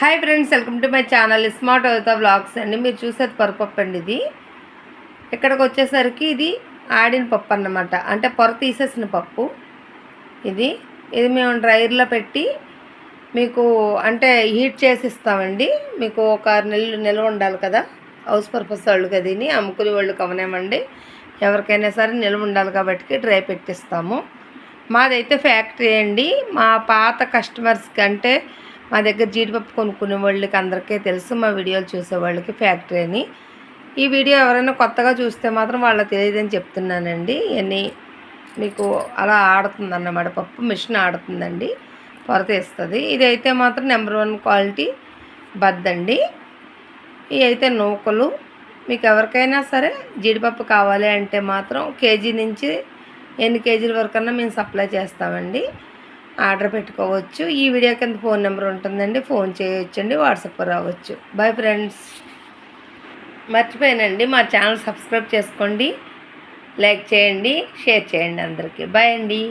Hi friends welcome to my channel smart అవుతా vlogs అండి. మీరు చూసేది పరుపప్పు అండి ఇది. ఇక్కడికి వచ్చేసరికి ఇది ఆడిన పప్పు అన్నమాట. అంటే పొర తీసేసిన పప్పు ఇది. ఇది మేము డ్రైర్లో పెట్టి మీకు అంటే హీట్ చేసి ఇస్తామండి మీకు ఒక ఆరు నెలలు నిల్వ ఉండాలి కదా. హౌస్ పర్పస్ వాళ్ళు కదీని అమ్ముకునే వాళ్ళు కవనేమండి ఎవరికైనా సరే నిల్వ ఉండాలి కాబట్టి డ్రై పెట్టిస్తాము. మాదైతే ఫ్యాక్టరీ అండి. మా పాత కస్టమర్స్కి అంటే మా దగ్గర జీడిపప్పు కొనుక్కునే వాళ్ళకి అందరికీ తెలుసు మా వీడియోలు చూసే వాళ్ళకి ఫ్యాక్టరీ అని. ఈ వీడియో ఎవరైనా కొత్తగా చూస్తే మాత్రం వాళ్ళకి తెలియదని చెప్తున్నానండి. ఇవన్నీ మీకు అలా ఆడుతుంది అన్నమాట పప్పు మిషన్ ఆడుతుందండి. పొరతీస్తుంది ఇది అయితే మాత్రం నెంబర్ వన్ క్వాలిటీ బద్దండి. ఇవి అయితే నూకలు. మీకు ఎవరికైనా సరే జీడిపప్పు కావాలి అంటే మాత్రం కేజీ నుంచి ఎన్ని కేజీల వరకన్నా మేము సప్లై చేస్తామండి. ఆర్డర్ పెట్టుకోవచ్చు. ఈ వీడియో కింద ఫోన్ నెంబర్ ఉంటుందండి. ఫోన్ చేయొచ్చండి. వాట్సాప్ రావచ్చు. Bye friends. మర్చిపోయానండి. మా ఛానల్ సబ్స్క్రైబ్ చేసుకోండి. లైక్ చేయండి. షేర్ చేయండి అందరికీ. బాయ్ అండి.